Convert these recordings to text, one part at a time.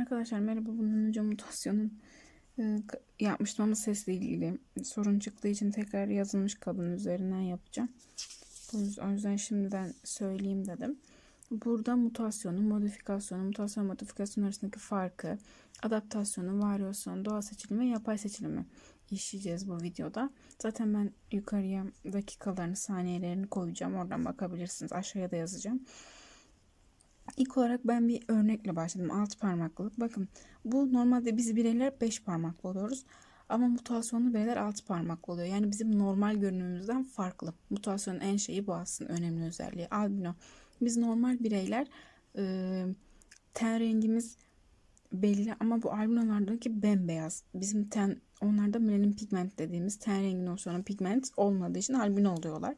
Arkadaşlar merhaba. Bundan önce mutasyonun e, yapmıştım ama sesle ilgili sorun çıktığı için tekrar yazılmış kabın üzerinden yapacağım. O yüzden şimdiden söyleyeyim dedim. Burada mutasyonun, modifikasyonun, mutasyon modifikasyon arasındaki farkı, adaptasyonu, varyasyon, doğal seçilimi yapay seçilimi işleyeceğiz bu videoda. Zaten ben yukarıya dakikalarını, saniyelerini koyacağım. Oradan bakabilirsiniz. Aşağıya da yazacağım. İlk olarak ben bir örnekle başladım. Alt parmaklılık. Bakın bu normalde biz bireyler 5 parmaklı oluyoruz. Ama mutasyonlu bireyler 6 parmaklı oluyor. Yani bizim normal görünümümüzden farklı. Mutasyonun en şeyi bu aslında önemli özelliği. Albino. Biz normal bireyler e, ten rengimiz belli ama bu albinolardaki bembeyaz. Bizim ten onlarda melanin pigment dediğimiz ten rengini oluşturan pigment olmadığı için albino oluyorlar.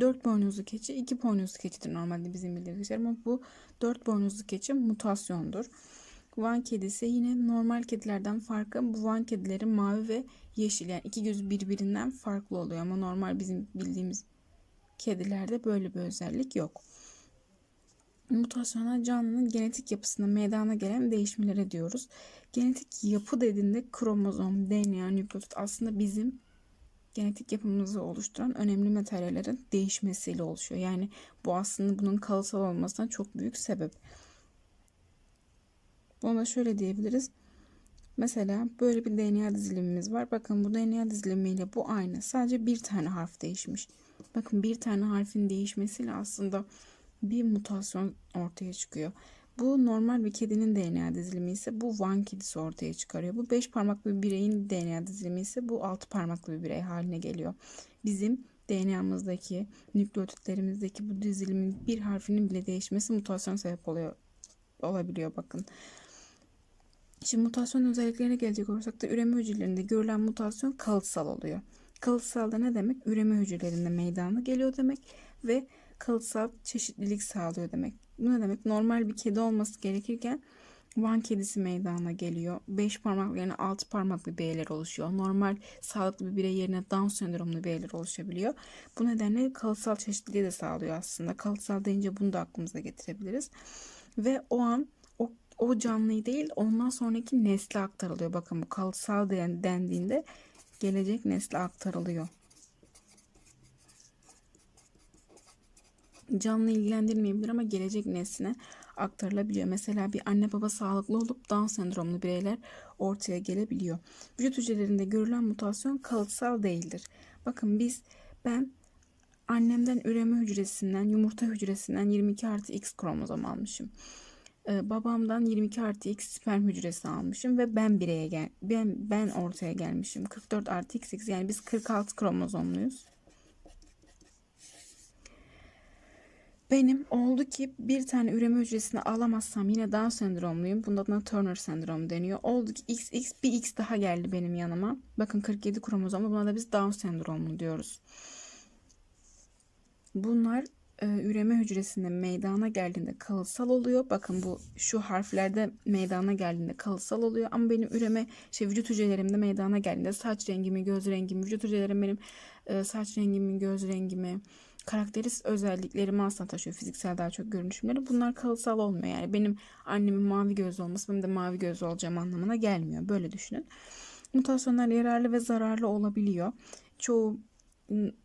Dört boynuzlu keçi, iki boynuzlu keçidir normalde bizim bildiğimiz ama bu dört boynuzlu keçi mutasyondur. Van kedisi yine normal kedilerden farkı bu Van kedileri mavi ve yeşil yani iki gözü birbirinden farklı oluyor ama normal bizim bildiğimiz kedilerde böyle bir özellik yok. Mutasyona canlının genetik yapısında meydana gelen değişmelere diyoruz. Genetik yapı dediğinde kromozom, DNA, nükleotit aslında bizim genetik yapımızı oluşturan önemli materyallerin değişmesiyle oluşuyor. Yani bu aslında bunun kalıtsal olmasına çok büyük sebep. Buna şöyle diyebiliriz. Mesela böyle bir DNA dizilimimiz var. Bakın bu DNA dizilimiyle bu aynı. Sadece bir tane harf değişmiş. Bakın bir tane harfin değişmesiyle aslında bir mutasyon ortaya çıkıyor. Bu normal bir kedinin DNA dizilimi ise bu Van kedisi ortaya çıkarıyor. Bu beş parmaklı bir bireyin DNA dizilimi ise bu altı parmaklı bir birey haline geliyor. Bizim DNA'mızdaki, nükleotitlerimizdeki bu dizilimin bir harfinin bile değişmesi mutasyon sebep oluyor olabiliyor bakın. Şimdi mutasyon özelliklerine gelecek olursak da üreme hücrelerinde görülen mutasyon kalıtsal oluyor. Kalıtsal da ne demek? Üreme hücrelerinde meydana geliyor demek ve kalıtsal çeşitlilik sağlıyor demek. Bu ne demek? Normal bir kedi olması gerekirken Van kedisi meydana geliyor. 5 parmaklı yerine 6 parmaklı bireyler oluşuyor. Normal sağlıklı bir birey yerine Down sendromlu bireyler oluşabiliyor. Bu nedenle kalıtsal çeşitliliği de sağlıyor aslında. Kalıtsal deyince bunu da aklımıza getirebiliriz. Ve o an o, o canlıyı değil ondan sonraki nesle aktarılıyor. Bakın bu kalıtsal den, dendiğinde gelecek nesle aktarılıyor. Canlı ilgilendirmeyebilir ama gelecek nesline aktarılabiliyor. Mesela bir anne baba sağlıklı olup Down sendromlu bireyler ortaya gelebiliyor. Vücut hücrelerinde görülen mutasyon kalıtsal değildir. Bakın biz ben annemden üreme hücresinden yumurta hücresinden 22 artı X kromozom almışım. Ee, babamdan 22 artı X sperm hücresi almışım ve ben bireye gel ben ben ortaya gelmişim. 44 artı XX yani biz 46 kromozomluyuz. Benim oldu ki bir tane üreme hücresini alamazsam yine Down sendromluyum. Bunda adına Turner sendromu deniyor. Oldu ki XX bir X daha geldi benim yanıma. Bakın 47 kromozomlu buna da biz Down sendromu diyoruz. Bunlar e, üreme hücresinde meydana geldiğinde kalıtsal oluyor. Bakın bu şu harflerde meydana geldiğinde kalıtsal oluyor. Ama benim üreme şey vücut hücrelerimde meydana geldiğinde saç rengimi, göz rengimi, vücut hücrelerim benim e, saç rengimi, göz rengimi, karakteristik özelliklerimi aslında taşıyor. Fiziksel daha çok görünüşümleri. Bunlar kalıtsal olmuyor. Yani benim annemin mavi gözlü olması benim de mavi gözlü olacağım anlamına gelmiyor. Böyle düşünün. Mutasyonlar yararlı ve zararlı olabiliyor. Çoğu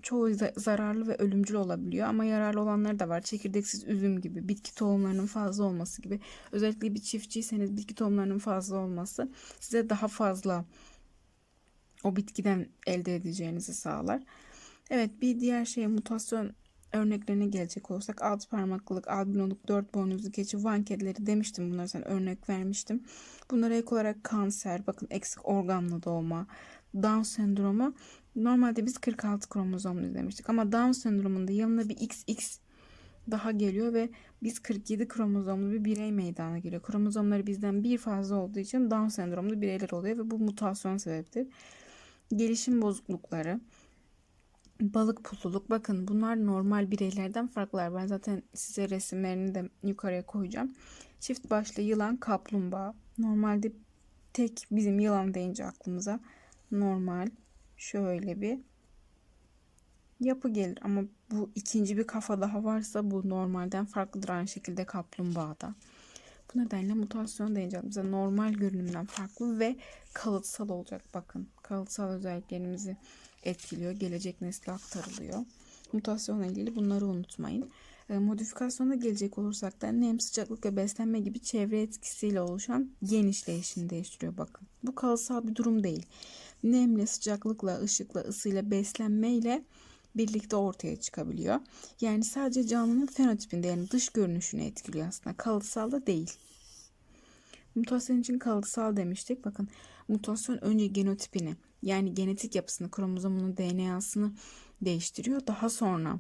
çoğu zararlı ve ölümcül olabiliyor ama yararlı olanları da var. Çekirdeksiz üzüm gibi, bitki tohumlarının fazla olması gibi. Özellikle bir çiftçiyseniz bitki tohumlarının fazla olması size daha fazla o bitkiden elde edeceğinizi sağlar. Evet bir diğer şey mutasyon örneklerine gelecek olursak alt parmaklılık, albinoluk, dört boynuzlu keçi, van kedileri demiştim bunları sen örnek vermiştim. Bunlara ek olarak kanser, bakın eksik organlı doğma, Down sendromu. Normalde biz 46 kromozomlu demiştik ama Down sendromunda yanına bir XX daha geliyor ve biz 47 kromozomlu bir birey meydana geliyor. Kromozomları bizden bir fazla olduğu için Down sendromlu bireyler oluyor ve bu mutasyon sebeptir. Gelişim bozuklukları, balık pusuluk bakın bunlar normal bireylerden farklılar. Ben zaten size resimlerini de yukarıya koyacağım. Çift başlı yılan kaplumbağa. Normalde tek bizim yılan deyince aklımıza normal şöyle bir yapı gelir. Ama bu ikinci bir kafa daha varsa bu normalden farklıdır aynı şekilde kaplumbağada. Bu nedenle mutasyon deyince aklımıza normal görünümden farklı ve kalıtsal olacak. Bakın kalıtsal özelliklerimizi etkiliyor. Gelecek nesle aktarılıyor. Mutasyonla ilgili bunları unutmayın. E, modifikasyona gelecek olursak da nem, sıcaklık ve beslenme gibi çevre etkisiyle oluşan gen işleyişini değiştiriyor bakın. Bu kalıtsal bir durum değil. Nemle, sıcaklıkla, ışıkla, ısıyla, beslenmeyle birlikte ortaya çıkabiliyor. Yani sadece canlının fenotipinde yani dış görünüşünü etkiliyor aslında. Kalıtsal da değil. Mutasyon için kalıtsal demiştik. Bakın mutasyon önce genotipini yani genetik yapısını, kromozomunu, DNA'sını değiştiriyor. Daha sonra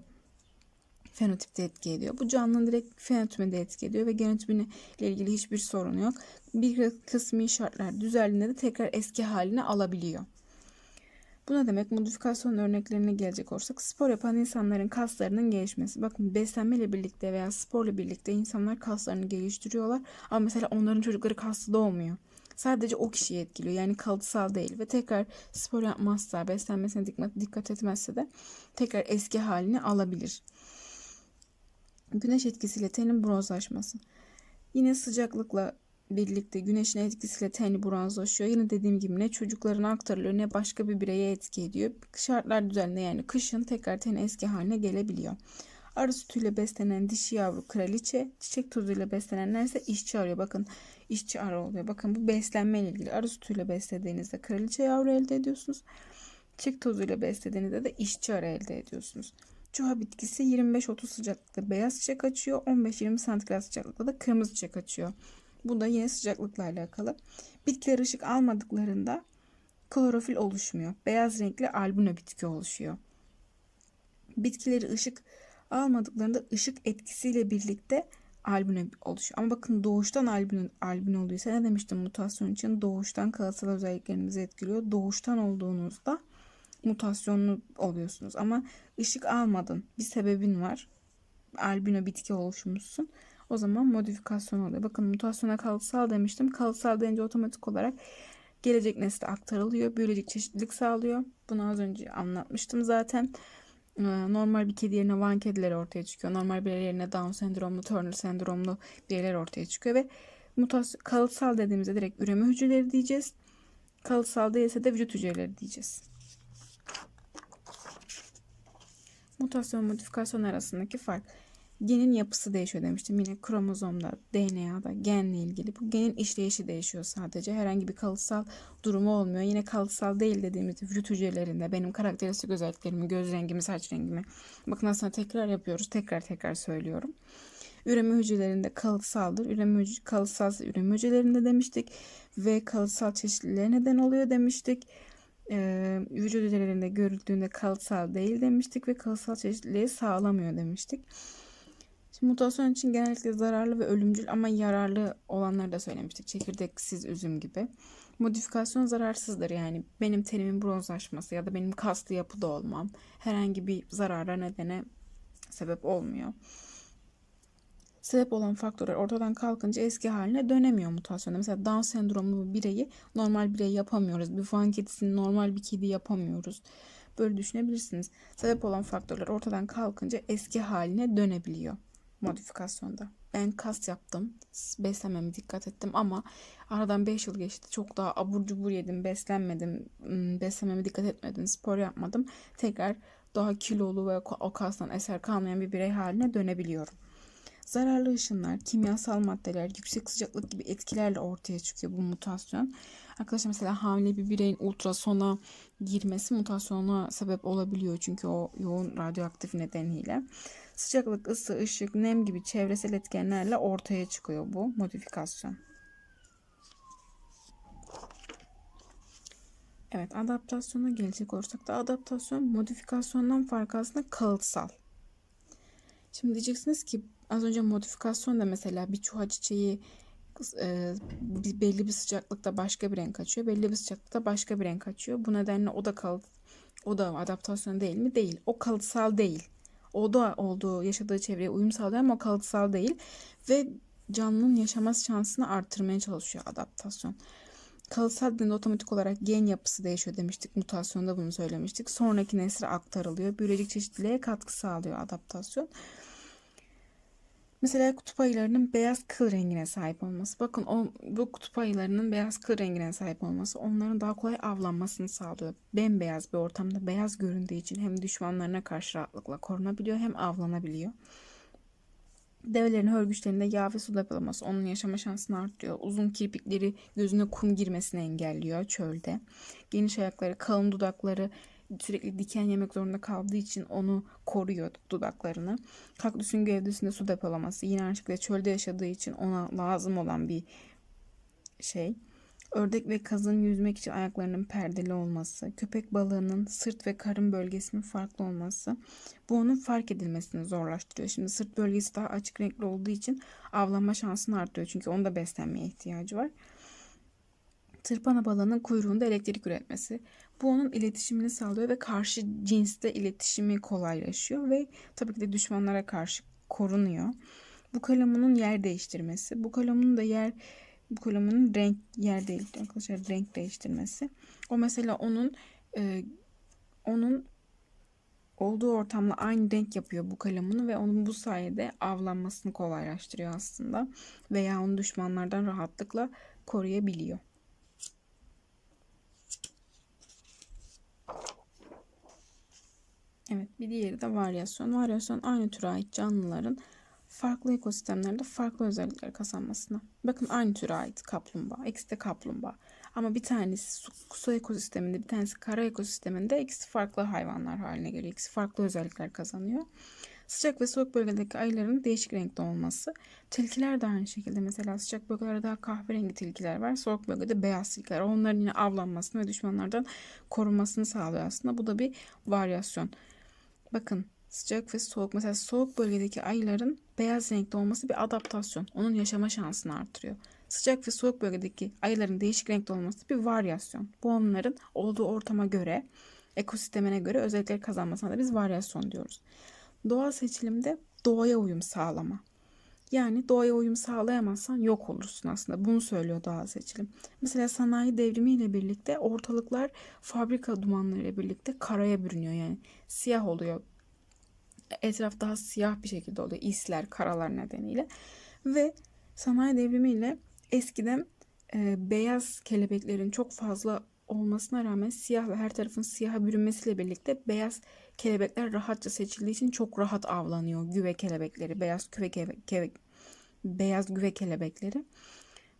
fenotipte etki ediyor. Bu canlının direkt fenotipinde etki ediyor ve genotipine ile ilgili hiçbir sorun yok. Bir kısmi şartlar düzeldiğinde de tekrar eski haline alabiliyor. Bu ne demek? Modifikasyon örneklerine gelecek olursak spor yapan insanların kaslarının gelişmesi. Bakın beslenmeyle birlikte veya sporla birlikte insanlar kaslarını geliştiriyorlar. Ama mesela onların çocukları kaslı doğmuyor. Sadece o kişiyi etkiliyor. Yani kalıtsal değil. Ve tekrar spor yapmazsa, beslenmesine dikkat, dikkat etmezse de tekrar eski halini alabilir. Güneş etkisiyle tenin bronzlaşması. Yine sıcaklıkla birlikte güneşin etkisiyle teni bronzlaşıyor. Yine dediğim gibi ne çocuklarına aktarılıyor ne başka bir bireye etki ediyor. Şartlar düzenli yani kışın tekrar teni eski haline gelebiliyor. Arı sütüyle beslenen dişi yavru kraliçe, çiçek tozuyla beslenenler ise işçi arıyor. Bakın işçi arı oluyor. Bakın bu beslenme ile ilgili. Arı sütüyle beslediğinizde kraliçe yavru elde ediyorsunuz. Çiçek tozuyla beslediğinizde de işçi arı elde ediyorsunuz. Çuha bitkisi 25-30 sıcaklıkta beyaz çiçek açıyor. 15-20 santigrat sıcaklıkta da kırmızı çiçek açıyor. Bu da yine sıcaklıkla alakalı. Bitkiler ışık almadıklarında klorofil oluşmuyor. Beyaz renkli albino bitki oluşuyor. Bitkileri ışık almadıklarında ışık etkisiyle birlikte albino oluşuyor. Ama bakın doğuştan albino, albino olduysa ne demiştim mutasyon için doğuştan kalıtsal özelliklerimizi etkiliyor. Doğuştan olduğunuzda mutasyonlu oluyorsunuz. Ama ışık almadın. Bir sebebin var. Albino bitki oluşmuşsun. O zaman modifikasyon oluyor. Bakın mutasyona kalıtsal demiştim. Kalıtsal deyince otomatik olarak gelecek nesle aktarılıyor. Biyolojik çeşitlilik sağlıyor. Bunu az önce anlatmıştım zaten. Ee, normal bir kedi yerine van kedileri ortaya çıkıyor. Normal bir yerine Down sendromlu, Turner sendromlu bireyler ortaya çıkıyor ve mutasyon kalıtsal dediğimizde direkt üreme hücreleri diyeceğiz. Kalıtsal değilse de vücut hücreleri diyeceğiz. Mutasyon modifikasyon arasındaki fark. Genin yapısı değişiyor demiştim. Yine kromozomda, DNA'da, genle ilgili. Bu genin işleyişi değişiyor sadece. Herhangi bir kalıtsal durumu olmuyor. Yine kalıtsal değil dediğimizde vücut hücrelerinde benim karakteristik özelliklerimi, göz rengimi, saç rengimi. Bakın aslında tekrar yapıyoruz. Tekrar tekrar söylüyorum. Üreme hücrelerinde kalıtsaldır. Üreme hüc kalıtsalsa üreme hücrelerinde demiştik. Ve kalıtsal çeşitliliğe neden oluyor demiştik e, vücut hücrelerinde görüldüğünde kalıtsal değil demiştik ve kalıtsal çeşitliliği sağlamıyor demiştik. Mutasyon için genellikle zararlı ve ölümcül ama yararlı olanları da söylemiştik. Çekirdeksiz üzüm gibi. Modifikasyon zararsızdır yani benim tenimin bronzlaşması ya da benim kaslı yapıda olmam herhangi bir zarara nedene sebep olmuyor. Sebep olan faktörler ortadan kalkınca eski haline dönemiyor mutasyonda. Mesela Down sendromlu bir bireyi normal birey yapamıyoruz. Bir fan kedisini normal bir kedi yapamıyoruz. Böyle düşünebilirsiniz. Sebep olan faktörler ortadan kalkınca eski haline dönebiliyor modifikasyonda. Ben kas yaptım. Beslenmeme dikkat ettim ama aradan 5 yıl geçti. Çok daha abur cubur yedim. Beslenmedim. Beslenmeme dikkat etmedim. Spor yapmadım. Tekrar daha kilolu ve o kastan eser kalmayan bir birey haline dönebiliyorum. Zararlı ışınlar, kimyasal maddeler, yüksek sıcaklık gibi etkilerle ortaya çıkıyor bu mutasyon. Arkadaşlar mesela hamile bir bireyin ultrasona girmesi mutasyona sebep olabiliyor çünkü o yoğun radyoaktif nedeniyle. Sıcaklık, ısı, ışık, nem gibi çevresel etkenlerle ortaya çıkıyor bu modifikasyon. Evet adaptasyona gelecek olursak da adaptasyon modifikasyondan farkı aslında kalıtsal. Şimdi diyeceksiniz ki az önce modifikasyon da mesela bir çuha çiçeği e, belli bir sıcaklıkta başka bir renk açıyor. Belli bir sıcaklıkta başka bir renk açıyor. Bu nedenle o da kalıt o da adaptasyon değil mi? Değil. O kalıtsal değil. O da olduğu, yaşadığı çevreye uyum sağlıyor ama o kalıtsal değil. Ve canlının yaşama şansını arttırmaya çalışıyor adaptasyon. Kalıtsal dediğinde otomatik olarak gen yapısı değişiyor demiştik. Mutasyonda bunu söylemiştik. Sonraki nesle aktarılıyor. Biyolojik çeşitliliğe katkı sağlıyor adaptasyon. Mesela kutup ayılarının beyaz kıl rengine sahip olması. Bakın o, bu kutup ayılarının beyaz kıl rengine sahip olması onların daha kolay avlanmasını sağlıyor. Bembeyaz bir ortamda beyaz göründüğü için hem düşmanlarına karşı rahatlıkla korunabiliyor hem avlanabiliyor. Develerin hörgüçlerinde yağ ve su depolaması onun yaşama şansını artırıyor. Uzun kirpikleri gözüne kum girmesini engelliyor çölde. Geniş ayakları, kalın dudakları sürekli diken yemek zorunda kaldığı için onu koruyor dudaklarını. Kaktüsün gövdesinde su depolaması yine aynı şekilde çölde yaşadığı için ona lazım olan bir şey. Ördek ve kazın yüzmek için ayaklarının perdeli olması, köpek balığının sırt ve karın bölgesinin farklı olması bu onun fark edilmesini zorlaştırıyor. Şimdi sırt bölgesi daha açık renkli olduğu için avlanma şansını artırıyor. Çünkü onda beslenmeye ihtiyacı var. Tırpana balığının kuyruğunda elektrik üretmesi. Bu onun iletişimini sağlıyor ve karşı cinste iletişimi kolaylaşıyor ve tabii ki de düşmanlara karşı korunuyor. Bu kalemunun yer değiştirmesi. Bu kalemunun da yer bu kalemunun renk yer değil arkadaşlar renk değiştirmesi. O mesela onun e, onun olduğu ortamla aynı renk yapıyor bu kalemunu ve onun bu sayede avlanmasını kolaylaştırıyor aslında veya onu düşmanlardan rahatlıkla koruyabiliyor. Evet bir diğeri de varyasyon. Varyasyon aynı türe ait canlıların farklı ekosistemlerde farklı özellikler kazanmasına. Bakın aynı türe ait kaplumbağa. İkisi de kaplumbağa. Ama bir tanesi su, su ekosisteminde bir tanesi kara ekosisteminde ikisi farklı hayvanlar haline geliyor. İkisi farklı özellikler kazanıyor. Sıcak ve soğuk bölgedeki ayıların değişik renkte olması. Tilkiler de aynı şekilde. Mesela sıcak bölgelerde daha kahverengi tilkiler var. Soğuk bölgede beyaz tilkiler. Onların yine avlanmasını ve düşmanlardan korunmasını sağlıyor aslında. Bu da bir varyasyon. Bakın sıcak ve soğuk. Mesela soğuk bölgedeki ayıların beyaz renkte olması bir adaptasyon. Onun yaşama şansını artırıyor. Sıcak ve soğuk bölgedeki ayıların değişik renkte olması bir varyasyon. Bu onların olduğu ortama göre, ekosistemine göre özellikler kazanmasına da biz varyasyon diyoruz. Doğal seçilimde doğaya uyum sağlama. Yani doğaya uyum sağlayamazsan yok olursun aslında. Bunu söylüyor doğal seçilim. Mesela sanayi devrimiyle birlikte ortalıklar fabrika dumanlarıyla birlikte karaya bürünüyor. Yani siyah oluyor. Etraf daha siyah bir şekilde oluyor. İsler, karalar nedeniyle. Ve sanayi devrimiyle eskiden e, beyaz kelebeklerin çok fazla olmasına rağmen siyah ve her tarafın siyaha bürünmesiyle birlikte beyaz kelebekler rahatça seçildiği için çok rahat avlanıyor güve kelebekleri, beyaz küve kelebek, beyaz güve kelebekleri.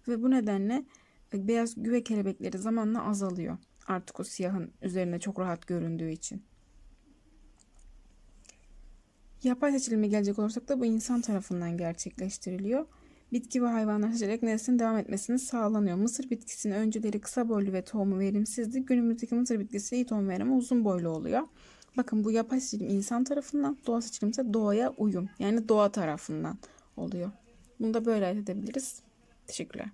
Ve bu nedenle e, beyaz güve kelebekleri zamanla azalıyor. Artık o siyahın üzerinde çok rahat göründüğü için. Yapay seçilime gelecek olursak da bu insan tarafından gerçekleştiriliyor. Bitki ve hayvanlar seçerek neslin devam etmesini sağlanıyor. Mısır bitkisinin önceleri kısa boylu ve tohumu verimsizdi. Günümüzdeki mısır bitkisi iyi tohum verimi uzun boylu oluyor. Bakın bu yapay seçilim insan tarafından, doğa seçilim ise doğaya uyum. Yani doğa tarafından oluyor. Bunu da böyle edebiliriz. Teşekkürler.